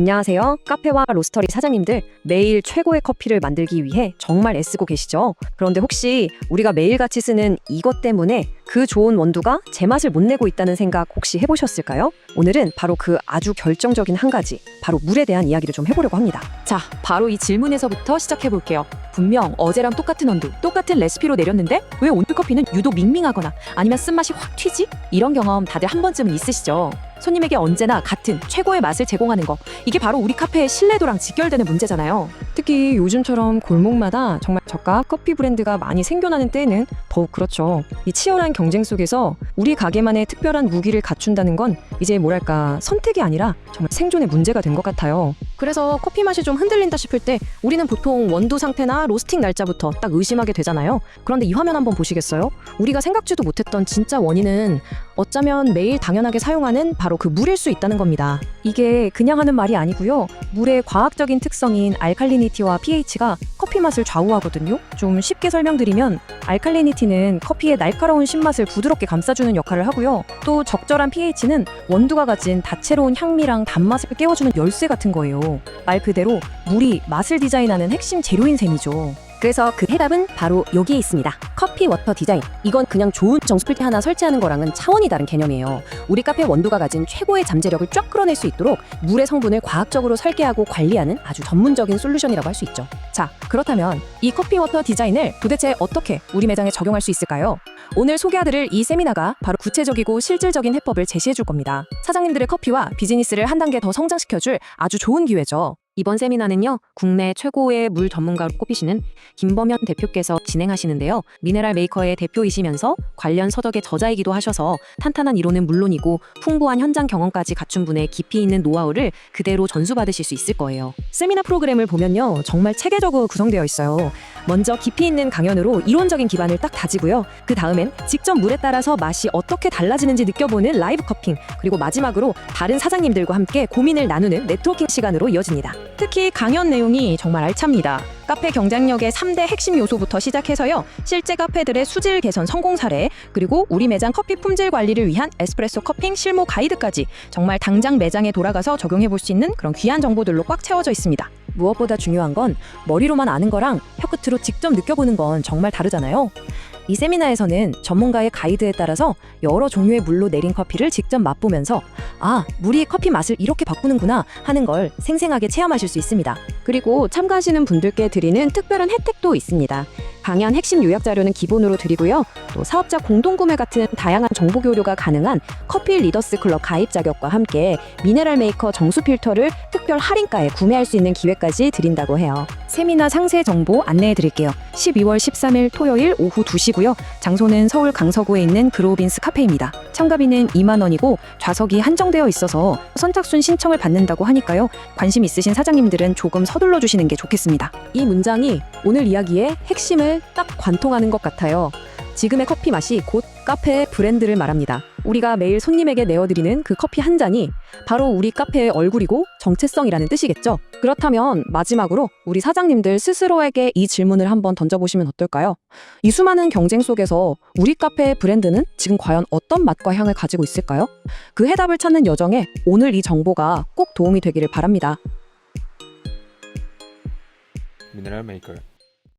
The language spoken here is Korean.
안녕하세요. 카페와 로스터리 사장님들, 매일 최고의 커피를 만들기 위해 정말 애쓰고 계시죠? 그런데 혹시 우리가 매일같이 쓰는 이것 때문에 그 좋은 원두가 제맛을 못 내고 있다는 생각 혹시 해보셨을까요? 오늘은 바로 그 아주 결정적인 한 가지, 바로 물에 대한 이야기를 좀 해보려고 합니다. 자, 바로 이 질문에서부터 시작해 볼게요. 분명 어제랑 똑같은 온도, 똑같은 레시피로 내렸는데 왜 온두 커피는 유독 밍밍하거나 아니면 쓴맛이 확 튀지? 이런 경험 다들 한 번쯤은 있으시죠? 손님에게 언제나 같은 최고의 맛을 제공하는 거. 이게 바로 우리 카페의 신뢰도랑 직결되는 문제잖아요. 특히 요즘처럼 골목마다 정말 저가 커피 브랜드가 많이 생겨나는 때에는 더욱 그렇죠. 이 치열한 경쟁 속에서 우리 가게만의 특별한 무기를 갖춘다는 건 이제 뭐랄까 선택이 아니라 정말 생존의 문제가 된 것 같아요. 그래서 커피 맛이 좀 흔들린다 싶을 때 우리는 보통 원두 상태나 로스팅 날짜부터 딱 의심하게 되잖아요. 그런데 이 화면 한번 보시겠어요? 우리가 생각지도 못했던 진짜 원인은 어쩌면 매일 당연하게 사용하는 바로 그 물일 수 있다는 겁니다. 이게 그냥 하는 말이 아니고요. 물의 과학적인 특성인 알칼리 니티와 pH가 커피 맛을 좌우하거든요. 좀 쉽게 설명드리면 알칼리니티는 커피의 날카로운 신맛을 부드럽게 감싸주는 역할을 하고요. 또 적절한 pH는 원두가 가진 다채로운 향미랑 단맛을 깨워주는 열쇠 같은 거예요. 말 그대로 물이 맛을 디자인하는 핵심 재료인 셈이죠. 그래서 그 해답은 바로 여기에 있습니다. 커피 워터 디자인. 이건 그냥 좋은 정수 필터 하나 설치하는 거랑은 차원이 다른 개념이에요. 우리 카페 원두가 가진 최고의 잠재력을 쫙 끌어낼 수 있도록 물의 성분을 과학적으로 설계하고 관리하는 아주 전문적인 솔루션이라고 할 수 있죠. 자, 그렇다면 이 커피 워터 디자인을 도대체 어떻게 우리 매장에 적용할 수 있을까요? 오늘 소개해드릴 이 세미나가 바로 구체적이고 실질적인 해법을 제시해 줄 겁니다. 사장님들의 커피와 비즈니스를 한 단계 더 성장시켜줄 아주 좋은 기회죠. 이번 세미나는요, 국내 최고의 물 전문가로 꼽히시는 김범현 대표께서 진행하시는데요. 미네랄 메이커의 대표이시면서 관련 서적의 저자이기도 하셔서 탄탄한 이론은 물론이고 풍부한 현장 경험까지 갖춘 분의 깊이 있는 노하우를 그대로 전수받으실 수 있을 거예요. 세미나 프로그램을 보면요, 정말 체계적으로 구성되어 있어요. 먼저 깊이 있는 강연으로 이론적인 기반을 딱 다지고요. 그 다음엔 직접 물에 따라서 맛이 어떻게 달라지는지 느껴보는 라이브 커핑, 그리고 마지막으로 다른 사장님들과 함께 고민을 나누는 네트워킹 시간으로 이어집니다. 특히 강연 내용이 정말 알찹니다. 카페 경쟁력의 3대 핵심 요소부터 시작해서요. 실제 카페들의 수질 개선 성공 사례, 그리고 우리 매장 커피 품질 관리를 위한 에스프레소 커핑 실무 가이드까지 정말 당장 매장에 돌아가서 적용해 볼 수 있는 그런 귀한 정보들로 꽉 채워져 있습니다. 무엇보다 중요한 건 머리로만 아는 거랑 혀끝으로 직접 느껴보는 건 정말 다르잖아요. 이 세미나에서는 전문가의 가이드에 따라서 여러 종류의 물로 내린 커피를 직접 맛보면서 아, 물이 커피 맛을 이렇게 바꾸는구나 하는 걸 생생하게 체험하실 수 있습니다. 그리고 참가하시는 분들께 드리는 특별한 혜택도 있습니다. 강연 핵심 요약 자료는 기본으로 드리고요. 또 사업자 공동 구매 같은 다양한 정보 교류가 가능한 커피 리더스 클럽 가입 자격과 함께 미네랄 메이커 정수 필터를 특별 할인가에 구매할 수 있는 기회까지 드린다고 해요. 세미나 상세 정보 안내해 드릴게요. 12월 13일 토요일 오후 2시고요. 장소는 서울 강서구에 있는 그로빈스 카페입니다. 참가비는 2만 원이고 좌석이 한정되어 있어서 선착순 신청을 받는다고 하니까요. 관심 있으신 사장님들은 조금 서둘러 주시는 게 좋겠습니다. 이 문장이 오늘 이야기의 핵심을 딱 관통하는 것 같아요. 지금의 커피 맛이 곧 카페의 브랜드를 말합니다. 우리가 매일 손님에게 내어드리는 그 커피 한 잔이 바로 우리 카페의 얼굴이고 정체성이라는 뜻이겠죠. 그렇다면 마지막으로 우리 사장님들 스스로에게 이 질문을 한번 던져보시면 어떨까요? 이 수많은 경쟁 속에서 우리 카페의 브랜드는 지금 과연 어떤 맛과 향을 가지고 있을까요? 그 해답을 찾는 여정에 오늘 이 정보가 꼭 도움이 되기를 바랍니다. Mineral Maker